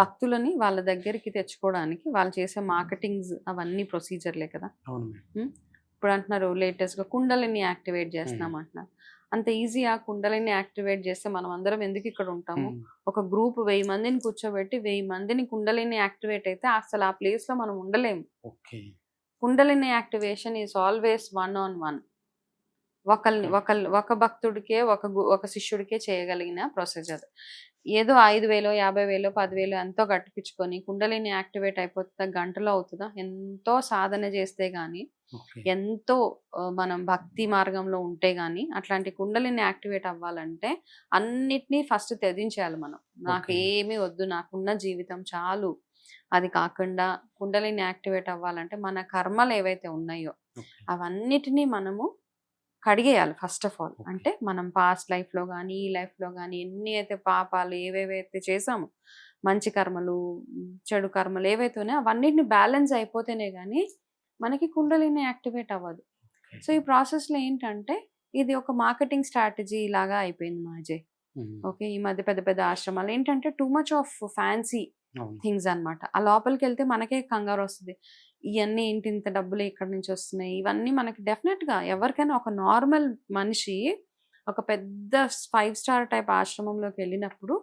భక్తులని వాళ్ళ దగ్గరికి తెచ్చుకోవడానికి వాళ్ళు చేసే మార్కెటింగ్స్ అవన్నీ ప్రొసీజర్లే కదా. ఇప్పుడు అంటున్నారు లేటెస్ట్గా కుండలిని యాక్టివేట్ చేస్తున్నాం అంటున్నారు. అంత ఈజీ ఆ కుండలిని యాక్టివేట్ చేస్తే మనం అందరం ఎందుకు ఇక్కడ ఉంటాము? ఒక గ్రూప్ వెయ్యి మందిని కూర్చోబెట్టి వెయ్యి మందిని కుండలిని యాక్టివేట్ అయితే అసలు ఆ ప్లేస్లో మనం ఉండలేము. Kundalini activation is always one on one. ఒకళ్ళని ఒక ఒక భక్తుడికే ఒక గు- ఒక శిష్యుడికే చేయగలిగిన ప్రొసీజర్ ఏదో ఐదు వేలో యాభై వేలో పదివేలు ఎంతో కట్టిపించుకొని కుండలిని యాక్టివేట్ అయిపోతుందా గంటలో అవుతుందా? ఎంతో సాధన చేస్తే గానీ ఎంతో మనం భక్తి మార్గంలో ఉంటే గానీ అట్లాంటి కుండలిని యాక్టివేట్ అవ్వాలంటే అన్నిటినీ ఫస్ట్ త్యజించేయాలి మనం. నాకు. ఏమీ వద్దు నాకున్న జీవితం చాలు. అది కాకుండా కుండలిని యాక్టివేట్ అవ్వాలంటే మన కర్మలు ఏవైతే ఉన్నాయో అవన్నిటినీ మనము కడిగేయాలి ఫస్ట్ ఆఫ్ ఆల్. అంటే మనం పాస్ట్ లైఫ్లో కానీ ఈ లైఫ్లో కానీ ఎన్ని అయితే పాపాలు ఏవేవైతే చేసామో మంచి కర్మలు చెడు కర్మలు ఏవైతే ఉన్నాయో అవన్నిటిని బ్యాలెన్స్ అయిపోతేనే కానీ మనకి కుండలిని యాక్టివేట్ అవ్వదు. సో ఈ ప్రాసెస్లో ఏంటంటే ఇది ఒక మార్కెటింగ్ స్ట్రాటజీ లాగా అయిపోయింది మా అజయ్. ఉమ్, ఓకే ఈ మధ్య పెద్ద పెద్ద ఆశ్రమాలు. ఏంటంటే too much of fancy things అన్నమాట. ఆ లోపలికి వెళ్తే మనకే కంగారు వస్తుంది. ఇవన్నీ ఏంటి ఇంత డబ్బులు ఎక్కడి నుంచి వస్తున్నాయి? ఇవన్నీ మనకి definite గా ఎవరికైనా ఒక నార్మల్ మనిషి ఒక పెద్ద ఫైవ్ స్టార్ టైప్ ఆశ్రమంలోకి వెళ్ళినప్పుడు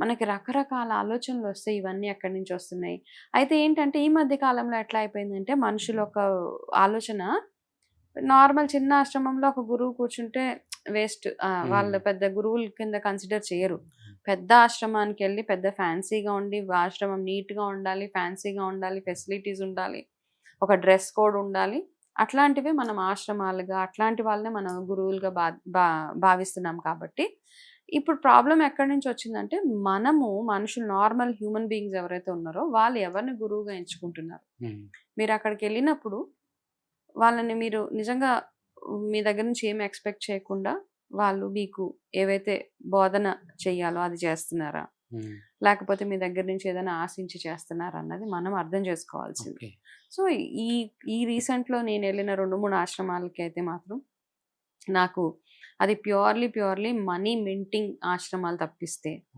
మనకి రకరకాల ఆలోచనలు వస్తాయి ఇవన్నీ ఎక్కడి నుంచి వస్తున్నాయి. అయితే ఏంటంటే ఈ మధ్య కాలంలో ఎట్లా అయిపోయిందంటే మనుషులు ఒక ఆలోచన నార్మల్ చిన్న ఆశ్రమంలో ఒక గురువు కూర్చుంటే వేస్ట్. వాళ్ళ పెద్ద గురువుల కింద కన్సిడర్ చేయరు. పెద్ద ఆశ్రమానికి వెళ్ళి పెద్ద ఫ్యాన్సీగా ఉండి ఆశ్రమం నీట్గా ఉండాలి ఫ్యాన్సీగా ఉండాలి ఫెసిలిటీస్ ఉండాలి. ఒక డ్రెస్ కోడ్ ఉండాలి. అట్లాంటివి మనం ఆశ్రమాలుగా అట్లాంటి వాళ్ళనే మనం గురువులుగా బా బా భావిస్తున్నాం కాబట్టి. ఇప్పుడు ప్రాబ్లం ఎక్కడి నుంచి వచ్చిందంటే మనము మనుషులు నార్మల్ హ్యూమన్ బీయింగ్స్ ఎవరైతే ఉన్నారో వాళ్ళు ఎవరిని గురువుగా ఎంచుకుంటున్నారు? మీరు అక్కడికి వెళ్ళినప్పుడు వాళ్ళని మీరు నిజంగా మీ దగ్గర నుంచి ఏమి ఎక్స్పెక్ట్ చేయకుండా వాళ్ళు మీకు ఏవైతే బోధన చెయ్యాలో అది చేస్తున్నారా? లేకపోతే మీ దగ్గర నుంచి ఏదైనా ఆశించి చేస్తున్నారా అన్నది మనం అర్థం చేసుకోవాల్సింది. సో ఈ ఈ రీసెంట్లో నేను వెళ్ళిన రెండు మూడు ఆశ్రమాలకి అయితే మాత్రం నాకు అది ప్యూర్లీ ప్యూర్లీ మనీ మింటింగ్ ఆశ్రమాలు తప్పిస్తే